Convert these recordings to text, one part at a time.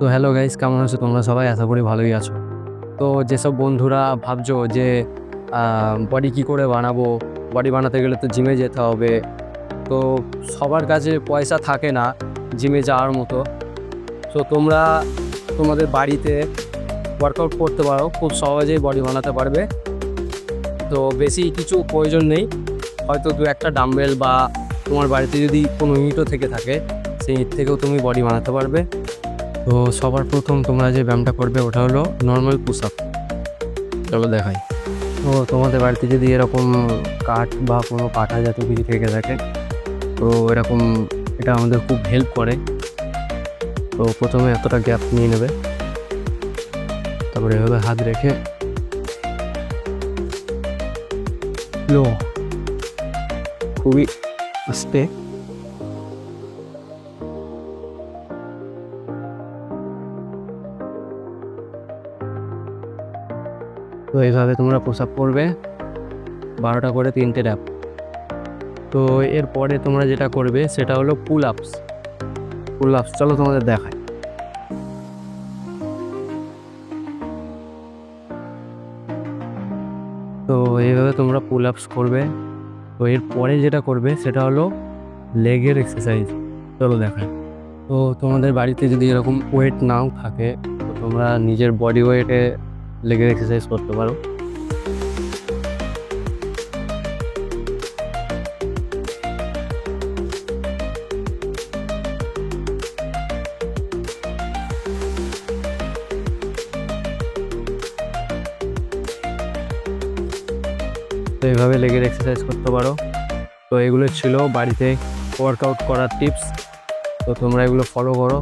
তো hello guys কেমন আছো তোমরা সবাই? আশা করি ভালোই আছো। তো যেসব বন্ধুরা ভাবছ যে বডি কি করে বানাবো? বডি বানাতে গেলে তো জিমে যেতে হবে। তো সবার কাছে পয়সা থাকে না জিমে যাওয়ার মতো। তো তোমরা তোমাদের বাড়িতে ওয়ার্কআউট করতে পারো, খুব সহজেই বডি বানাতে পারবে। তো বেশি কিছু প্রয়োজন নেই। হয়তো দু একটা ডাম্বেল বা তোমার বাড়িতে যদি কোনো ইটও থেকে থাকে, সেই ইট থেকেও তুমি বডি বানাতে পারবে। তো সবার প্রথম তোমরা যে ব্যায়ামটা করবে, ওটা হলো নর্মাল পুশ আপ চলো দেখাই। তো তোমাদের বাড়িতে যদি এরকম কাঠ বা কোনো পাঠা জাতীয় কিছু থেকে থাকে, তো এরকম এটা আমাদের খুব হেল্প করে। তো প্রথমে এতটা গ্যাপ নিয়ে নেবে। তারপরে এভাবে হাত রেখে লো খুবই আস্তে তো এইভাবে তোমরা পুশ করবে বারোটা করে তিনটে ড্যাপ তো এরপরে তোমরা যেটা করবে সেটা হলো পুল আপস পুল আপস চলো তোমাদের দেখায় তো এইভাবে তোমরা পুল আপস করবে। তো এরপরে যেটা করবে সেটা হলো লেগের এক্সারসাইজ চলো দেখায় তো তোমাদের বাড়িতে যদি এরকম ওয়েট নাও থাকে, তো তোমরা নিজের বডি ওয়েটে লেগের এক্সারসাইজ করতে পারো। তো এইভাবে লেগের এক্সারসাইজ করতে পারো। তো এগুলো ছিল বাড়িতে ওয়ার্কআউট করার টিপস তো তোমরা এগুলো ফলো করো।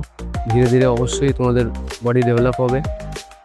ধীরে ধীরে অবশ্যই তোমাদের বডি ডেভেলপ হবে।